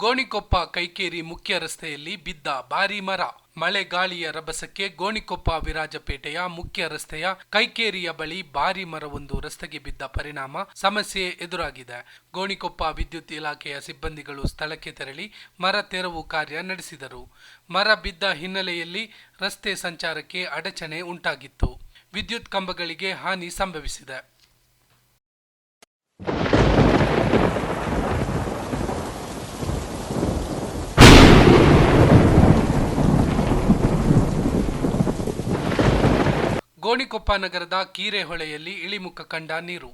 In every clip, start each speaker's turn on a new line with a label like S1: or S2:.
S1: ಗೋಣಿಕೊಪ್ಪ ಕೈಕೇರಿ ಮುಖ್ಯ ರಸ್ತೆಯಲ್ಲಿ ಬಿದ್ದ ಭಾರಿ ಮರ. ಮಳೆ ಗಾಳಿಯ ರಭಸಕ್ಕೆ ಗೋಣಿಕೊಪ್ಪ ವಿರಾಜಪೇಟೆಯ ಮುಖ್ಯ ರಸ್ತೆಯ ಕೈಕೇರಿಯ ಬಳಿ ಭಾರಿ ಮರವೊಂದು ರಸ್ತೆಗೆ ಬಿದ್ದ ಪರಿಣಾಮ ಸಮಸ್ಯೆ ಎದುರಾಗಿದೆ. ಗೋಣಿಕೊಪ್ಪ ವಿದ್ಯುತ್ ಇಲಾಖೆಯ ಸಿಬ್ಬಂದಿಗಳು ಸ್ಥಳಕ್ಕೆ ತೆರಳಿ ಮರ ತೆರವು ಕಾರ್ಯ ನಡೆಸಿದರು. ಮರ ಬಿದ್ದ ಹಿನ್ನೆಲೆಯಲ್ಲಿ ರಸ್ತೆ ಸಂಚಾರಕ್ಕೆ ಅಡಚಣೆ ಉಂಟಾಗಿತ್ತು. ವಿದ್ಯುತ್ ಕಂಬಗಳಿಗೆ ಹಾನಿ ಸಂಭವಿಸಿದೆ. ಗೋಣಿಕೊಪ್ಪ ನಗರದ ಕೀರೆಹೊಳೆಯಲ್ಲಿ ಇಳಿಮುಖ ಕಂಡ ನೀರು.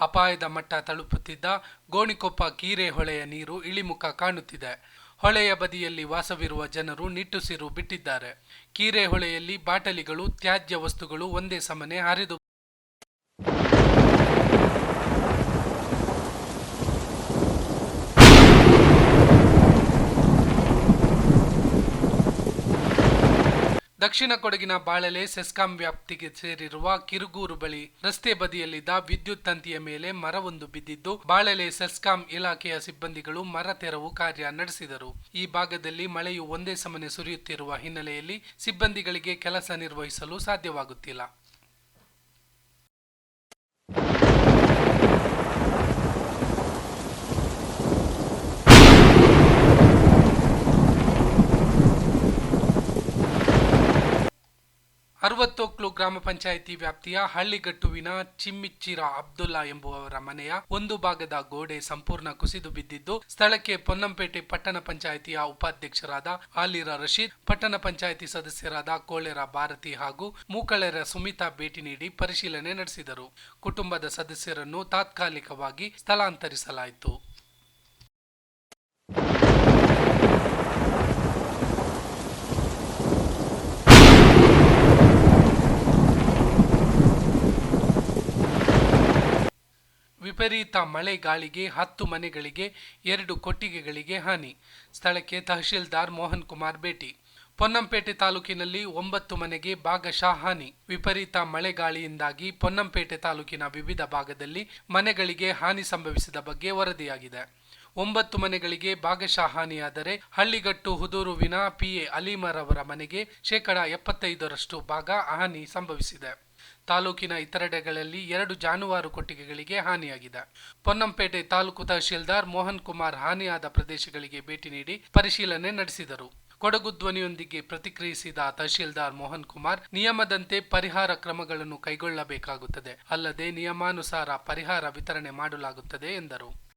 S1: ಅಪಾಯದ ಮಟ್ಟ ತಲುಪುತ್ತಿದ್ದ ಗೋಣಿಕೊಪ್ಪ ಕೀರೆಹೊಳೆಯ ನೀರು ಇಳಿಮುಖ ಕಾಣುತ್ತಿದೆ. ಹೊಳೆಯ ಬದಿಯಲ್ಲಿ ವಾಸವಿರುವ ಜನರು ನಿಟ್ಟುಸಿರು ಬಿಟ್ಟಿದ್ದಾರೆ. ಕೀರೆಹೊಳೆಯಲ್ಲಿ ಬಾಟಲಿಗಳು, ತ್ಯಾಜ್ಯ ವಸ್ತುಗಳು ಒಂದೇ ಸಮನೆ ಹರಿದು ದಕ್ಷಿಣ ಕೊಡಗಿನ ಬಾಳೆಲೆ ಸೆಸ್ಕಾಂ ವ್ಯಾಪ್ತಿಗೆ ಸೇರಿರುವ ಕಿರುಗೂರು ಬಳಿ ರಸ್ತೆ ಬದಿಯಲ್ಲಿದ್ದ ವಿದ್ಯುತ್ ತಂತಿಯ ಮೇಲೆ ಮರವೊಂದು ಬಿದ್ದಿದ್ದು, ಬಾಳೆಲೆ ಸೆಸ್ಕಾಂ ಇಲಾಖೆಯ ಸಿಬ್ಬಂದಿಗಳು ಮರ ತೆರವು ಕಾರ್ಯ ನಡೆಸಿದರು. ಈ ಭಾಗದಲ್ಲಿ ಮಳೆಯು ಒಂದೇ ಸಮನೆ ಸುರಿಯುತ್ತಿರುವ ಹಿನ್ನೆಲೆಯಲ್ಲಿ ಸಿಬ್ಬಂದಿಗಳಿಗೆ ಕೆಲಸ ನಿರ್ವಹಿಸಲು ಸಾಧ್ಯವಾಗುತ್ತಿಲ್ಲ. ಅರವತ್ತೊಕ್ಲು ಗ್ರಾಮ ಪಂಚಾಯಿತಿ ವ್ಯಾಪ್ತಿಯ ಹಳ್ಳಿಗಟ್ಟುವಿನ ಚಿಮ್ಮಿಚ್ಚಿರ ಅಬ್ದುಲ್ಲಾ ಎಂಬುವವರ ಮನೆಯ ಒಂದು ಭಾಗದ ಗೋಡೆ ಸಂಪೂರ್ಣ ಕುಸಿದು ಬಿದ್ದಿದ್ದು, ಸ್ಥಳಕ್ಕೆ ಪೊನ್ನಂಪೇಟೆ ಪಟ್ಟಣ ಪಂಚಾಯಿತಿಯ ಉಪಾಧ್ಯಕ್ಷರಾದ ಆಲಿರ ರಶೀದ್, ಪಟ್ಟಣ ಪಂಚಾಯಿತಿ ಸದಸ್ಯರಾದ ಕೋಳೆರ ಭಾರತಿ ಹಾಗೂ ಮೂಕಳೆರ ಸುಮಿತಾ ಭೇಟಿ ನೀಡಿ ಪರಿಶೀಲನೆ ನಡೆಸಿದರು. ಕುಟುಂಬದ ಸದಸ್ಯರನ್ನು ತಾತ್ಕಾಲಿಕವಾಗಿ ಸ್ಥಳಾಂತರಿಸಲಾಯಿತು. ವಿಪರೀತ ಮಳೆ ಗಾಳಿಗೆ ಹತ್ತು ಮನೆಗಳಿಗೆ, ಎರಡು ಕೊಟ್ಟಿಗೆಗಳಿಗೆ ಹಾನಿ. ಸ್ಥಳಕ್ಕೆ ತಹಶೀಲ್ದಾರ್ ಮೋಹನ್ ಕುಮಾರ್ ಭೇಟಿ. ಪೊನ್ನಂಪೇಟೆ ತಾಲೂಕಿನಲ್ಲಿ ಒಂಬತ್ತು ಮನೆಗೆ ಭಾಗಶಃ ಹಾನಿ. ವಿಪರೀತ ಮಳೆಗಾಳಿಯಿಂದಾಗಿ ಪೊನ್ನಂಪೇಟೆ ತಾಲೂಕಿನ ವಿವಿಧ ಭಾಗದಲ್ಲಿ ಮನೆಗಳಿಗೆ ಹಾನಿ ಸಂಭವಿಸಿದ ಬಗ್ಗೆ ವರದಿಯಾಗಿದೆ. ಒಂಬತ್ತು ಮನೆಗಳಿಗೆ ಭಾಗಶಃ ಹಾನಿಯಾದರೆ ಹಳ್ಳಿಗಟ್ಟು ಹುದೂರುವಿನ ಪಿಎ ಅಲೀಮರ್ ಅವರ ಮನೆಗೆ ಶೇಕಡಾ ಎಪ್ಪತ್ತೈದರಷ್ಟು ಭಾಗ ಹಾನಿ ಸಂಭವಿಸಿದೆ. ತಾಲೂಕಿನ ಇತರೆಡೆಗಳಲ್ಲಿ ಎರಡು ಜಾನುವಾರು ಕೊಟ್ಟಿಗೆಗಳಿಗೆ ಹಾನಿಯಾಗಿದೆ. ಪೊನ್ನಂಪೇಟೆ ತಾಲೂಕು ತಹಶೀಲ್ದಾರ್ ಮೋಹನ್ ಕುಮಾರ್ ಹಾನಿಯಾದ ಪ್ರದೇಶಗಳಿಗೆ ಭೇಟಿ ನೀಡಿ ಪರಿಶೀಲನೆ ನಡೆಸಿದರು. ಕೊಡಗು ಧ್ವನಿಯೊಂದಿಗೆ ಪ್ರತಿಕ್ರಿಯಿಸಿದ ತಹಶೀಲ್ದಾರ್ ಮೋಹನ್ ಕುಮಾರ್, ನಿಯಮದಂತೆ ಪರಿಹಾರ ಕ್ರಮಗಳನ್ನು ಕೈಗೊಳ್ಳಬೇಕಾಗುತ್ತದೆ. ಅಲ್ಲದೆ ನಿಯಮಾನುಸಾರ ಪರಿಹಾರ ವಿತರಣೆ ಮಾಡಲಾಗುತ್ತದೆ ಎಂದರು.